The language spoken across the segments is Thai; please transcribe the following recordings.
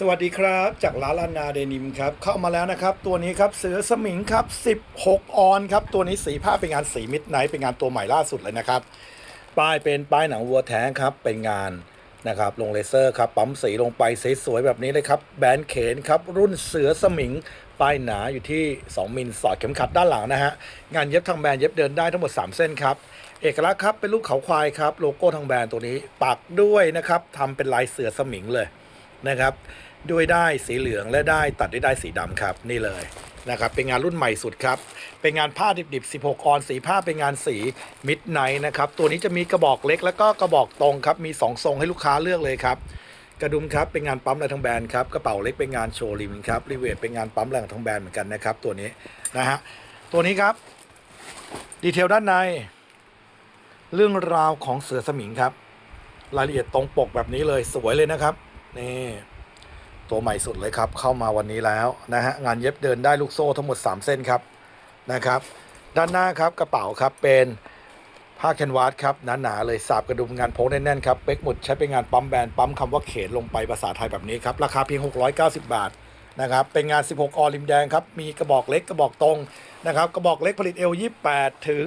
สวัสดีครับ จากร้านลานาเดนิมครับ เข้ามาแล้วนะครับ ตัวนี้ครับเสือสมิงครับ 16 ออนครับ ตัวนี้สีผ้าเป็นงานสีมิดไนท์เป็นงานตัวใหม่ล่าสุดเลยนะครับ ป้ายเป็นป้ายหนังวัวแท้งครับ เป็นงานนะครับลงเลเซอร์ครับ ปั๊มสีลงไปสวยๆแบบนี้เลยครับ แบนเขนครับ รุ่นเสือสมิง ป้ายหนาอยู่ที่ 2 มิลสอดเข็มขัดด้านหลังนะฮะ งานเย็บทางแบรนด์เย็บเดินได้ทั้งหมด 3 เส้นครับ เอกลักษณ์ครับเป็นรูปเขาควายครับ โลโก้ทางแบรนด์ตัวนี้ ปักด้วยนะครับทำเป็นลายเสือสมิงเลย นะครับ ด้วยได้สีเหลืองและได้ตัดด้วยได้สีดำครับนี่เลยนะครับ เป็นงานรุ่นใหม่สุดครับ เป็นงานผ้าดิบๆ 16 ออนสีผ้าเป็นงานสีมิดไนท์นะครับ ตัวนี้จะมีกระบอกเล็กแล้วก็กระบอกตรงครับ มี 2 ทรงให้ลูกค้าเลือกเลยครับ กระดุมครับเป็นงานปั๊มลายทางแบรนด์ครับ กระเป๋าเล็กเป็นงานโชว์ริมครับ รีเวทเป็นงานปั๊มลายทางแบรนด์เหมือนกันนะครับ ตัวนี้นะฮะ ตัวนี้ครับ ดีเทลด้านใน เรื่องราวของเสือสมิงครับ รายละเอียดตรงปกแบบนี้เลยสวยเลยนะครับ นี่ตัวใหม่สุดเลยครับ เข้ามาวันนี้แล้วนะฮะงานเย็บเดินได้ลูกโซ่ทั้งหมด 3 เส้นครับนะครับ ด้านหน้าครับกระเป๋าครับเป็นผ้าแคนวาสครับหนาๆเลยสาบกระดุมงานโพกแน่นๆครับเป๊กหมดใช้เป็นงานปั๊มแบรนด์ปั๊มคำว่าเขนลงไปภาษาไทยแบบนี้ครับราคาเพียง 690 บาทนะครับเป็นงาน 16 ออริมแดงครับมีกระบอกเล็กกระบอกตรงนะครับกระบอกเล็กผลิตเอล28 ถึง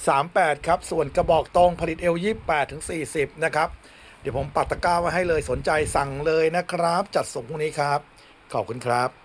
38 ครับส่วนกระบอกตรงผลิตเอล28 ถึง 40 นะครับ เดี๋ยวผมปักตะกร้าไว้ให้เลยสนใจสั่งเลยนะครับ จัดส่งพรุ่งนี้ครับ ขอบคุณครับ